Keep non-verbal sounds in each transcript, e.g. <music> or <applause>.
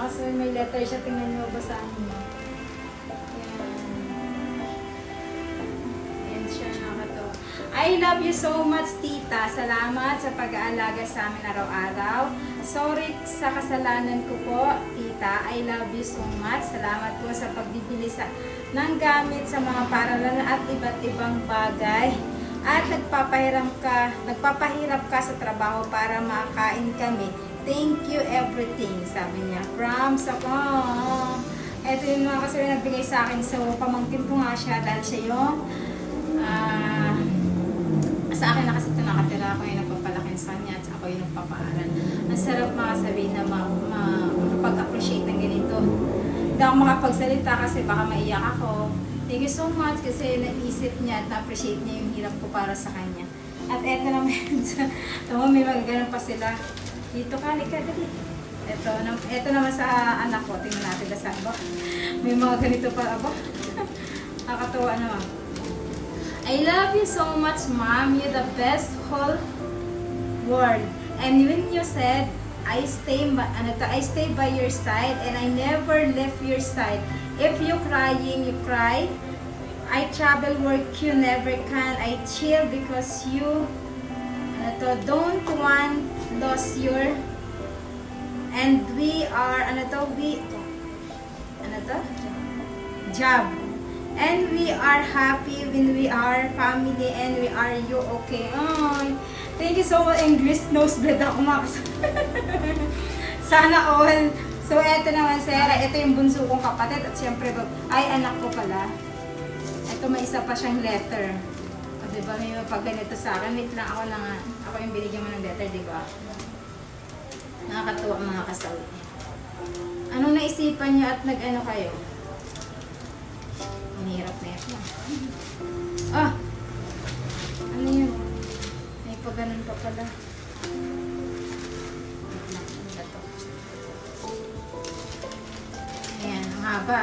mga kasi may letter siya. Tingnan niyo, basahin niyo. Yan. Yan siya, nakakatawa. I love you so much, tita. Salamat sa pag-aalaga sa amin araw-araw. Sorry sa kasalanan ko po, tita. I love you so much. Salamat po sa pagbibili sa ng gamit sa mga paralan at iba't ibang bagay. At nagpapahiram ka, nagpapahirap ka sa trabaho para makain kami. Thank you everything, sabi niya. From sa Ito yung mga kasi nagbigay sa akin. So, pamangkin ko nga siya dahil siya yung ah, sa akin na kasi ito nakatira ako yung nagpapalakin sa kanya at ako yung nagpapaaral. Ang sarap makasabihin na ma, ma, makapag-appreciate ng ganito. Hindi ako makapagsalita kasi baka maiyak ako. Thank you so much kasi naisip niya at na-appreciate niya yung hirap ko para sa kanya. At eto naman, <laughs> tama may magagalan pa sila. Dito ka, halika, dali. Ito, ito naman sa anak ko, tingnan natin na saan ba. May mga ganito pa, aba. <laughs> Nakakatawa naman. I love you so much, Mom. You're the best whole world. And when you said, I stay, ano to, I stay by your side and I never left your side. If you crying, you cry. I travel work you never can. I chill because you ano to, don't want your and we are ano to, we ano to? Job. And we are happy when we are family and we are you okay. Ay, thank you so much. English nosebleed ako mga kas- <laughs> Sana all. So, eto naman, Sarah. Ito yung bunso kong kapatid. At siyempre, bab- ay, anak ko pala. Ito, may isa pa siyang letter. O, diba, may pag ganito sa akin. Wait lang, ako lang, ako yung binigyan mo ng letter, diba? Nakakatuwa mga kasawi. Anong naisipan niyo at nag-ano kayo? Mahirap na yan. Ah! Ano yun? May pa ganun pa pala. Ba? Ayan, ang haba.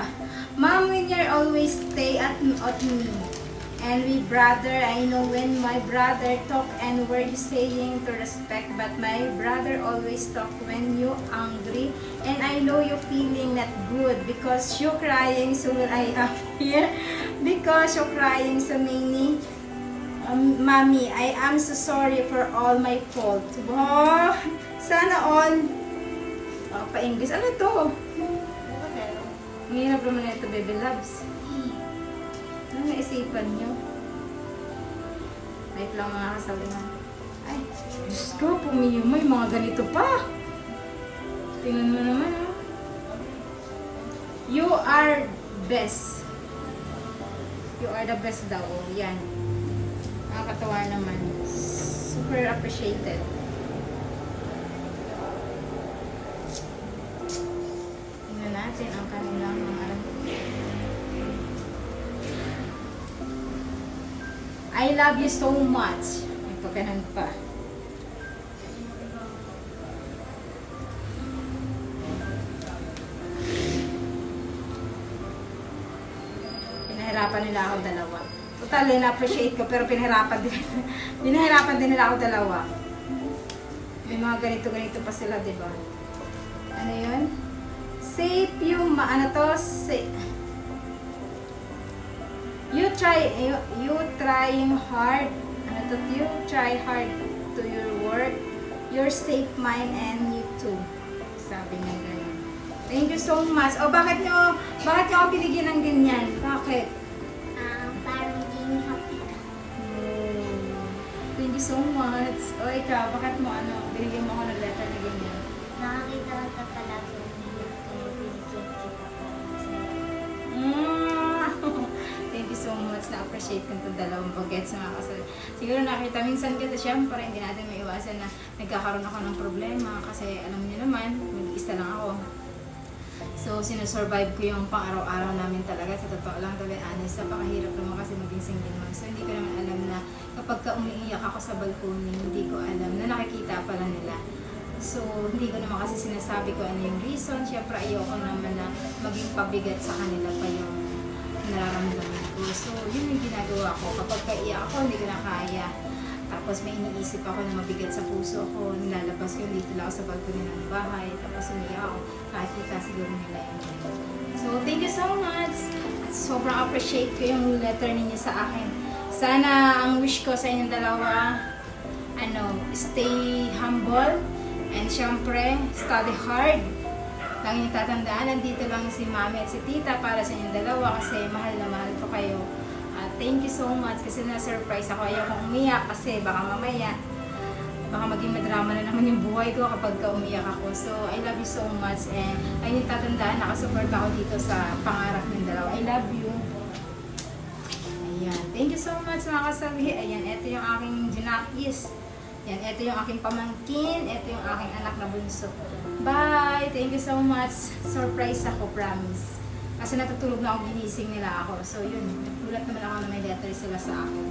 Mom, when you're always stay at, at me. And we brother, I know when my brother talk and you saying to respect, but my brother always talk when you angry. And I know you feeling not good because you crying so I <laughs> am here. Because you crying so many. Um, Mommy, I am so sorry for all my fault. Wow! Sana all. Oh, pa-English. Ano to? Ang hirap naman na ito, baby loves. Ano naisipan nyo? Wait lang mga kasabihan. Ay, Diyos ko, pumiyo may mga ganito pa. Tingnan mo naman, oh. You are best. You are the best daw. Yan. Nakakatawa naman. Super appreciated. I love you so much. May pagkanan pa. Pinahirapan nila ako dalawa. Total, na-appreciate ko, pero pinahirapan din. <laughs> pinahirapan din nila ako dalawa. May mga ganito-ganito pa sila, di ba? Ano yun? Safe yung, ano to? Safe. You try, you, you trying hard, ano to, you try hard to your work, your safe mind and you too. Sabi niya ganun. Thank you so much. O bakit nyo, bakit nyo ako binigyan ng ganyan? Bakit? Ah, parang maging happy ka. Thank you so much. O ikaw, bakit mo ano, binigyan mo ako ng letter na ganyan? Nakakita ka palagi much. Na-appreciate ko itong dalawang bagets mga kasal. Siguro nakita minsan kasi syempre hindi natin may iwasan na nagkakaroon ako ng problema kasi alam niyo naman, mag-isa lang ako. So, sinusurvive ko yung pang-araw-araw namin talaga. Sa totoo lang, to be honest, napakahirap naman kasi maging single mom. So, hindi ko naman alam na kapag ka umiiyak ako sa balkoni, hindi ko alam na nakikita pala nila. So, hindi ko naman kasi sinasabi ko ano yung reason. Siyempre, ayoko naman na maging pabigat sa kanila pa yung nararamdaman ko. So, yun yung ginagawa ko. Kapag kaiyak ako, hindi ko na kaya. Tapos, may iniisip ako na mabigat sa puso ko. Nilalabas ko dito lang ako sa balcony ng bahay. Tapos umiyak. Kahit kita siguro nila yun. So, thank you so much. Sobrang appreciate ko yung letter ninyo sa akin. Sana ang wish ko sa inyong dalawa, ano, stay humble. And syempre, study hard. Lagi niyo tatandaan, nandito lang si mami at si tita para sa inyong dalawa kasi mahal na mahal ko kayo. At thank you so much kasi na-surprise ako. Ayaw kong umiyak kasi baka mamaya baka maging madrama na naman yung buhay ko kapag ka umiyak ako. So, I love you so much and ayun yung tatandaan, nakasupport ako dito sa pangarap ng dalawa. I love you. Ayan. Thank you so much mga kasabi. Ayan, ito yung aking junakis. Ayan, ito yung aking pamangkin. Ito yung aking anak na bunso. Bye! Thank you so much. Surprise ako, promise. Kasi natutulog na ako, ginising nila ako. So, yun. Gulat naman ako na may letter sila sa akin.